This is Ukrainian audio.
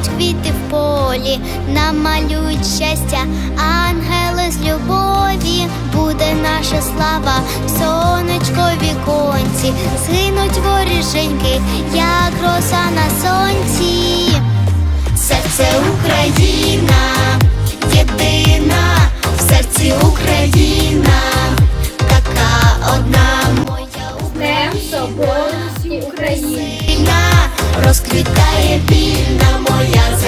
будуть квіти в полі, намалюють щастя, ангели з любові, буде наша слава, в сонечкові конці, згинуть воріженьки, як роса на сонці. Серце Україна, єдина, в серці Україна, така одна моя Соборності Україна, розквітає вільна моя.